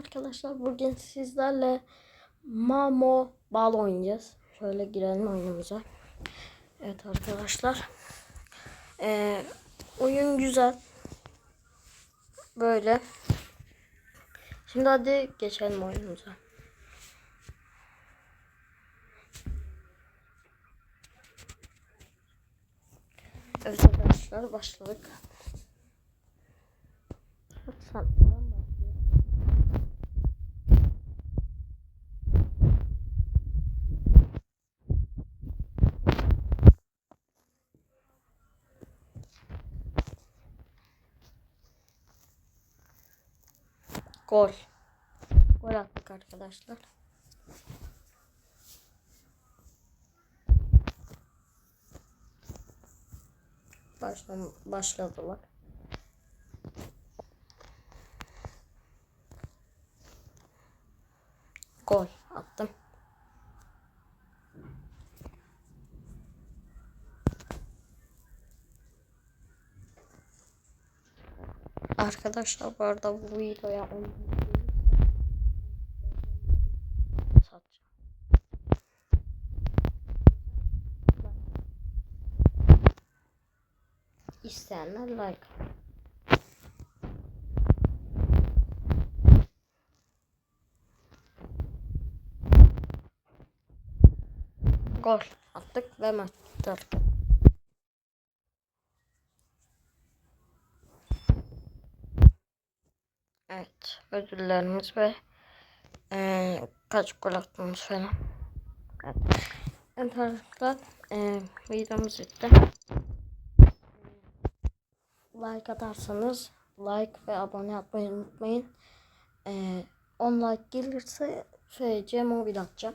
Arkadaşlar bugün sizlerle Mamo Bal oynayacağız. Şöyle girelim oyunumuza. Evet arkadaşlar. Ee, oyun güzel. Böyle. Şimdi hadi geçelim oyunumuza. Evet arkadaşlar başladık. Sen Gol. Gol attık arkadaşlar. Başlam başladılar. Gol attım. Arkadaşlar bu arada bu videoya 10 satacağım. İsteyenler like. Gol attık ve maç bitti. Evet ödüllerimiz ve eee, kaç gol attığımız falan. Evet. Evet arkadaşlar eee videomuz bitti. Like atarsanız like ve abone yapmayı unutmayın. Eee 10 like gelirse şey, mobil atacağım.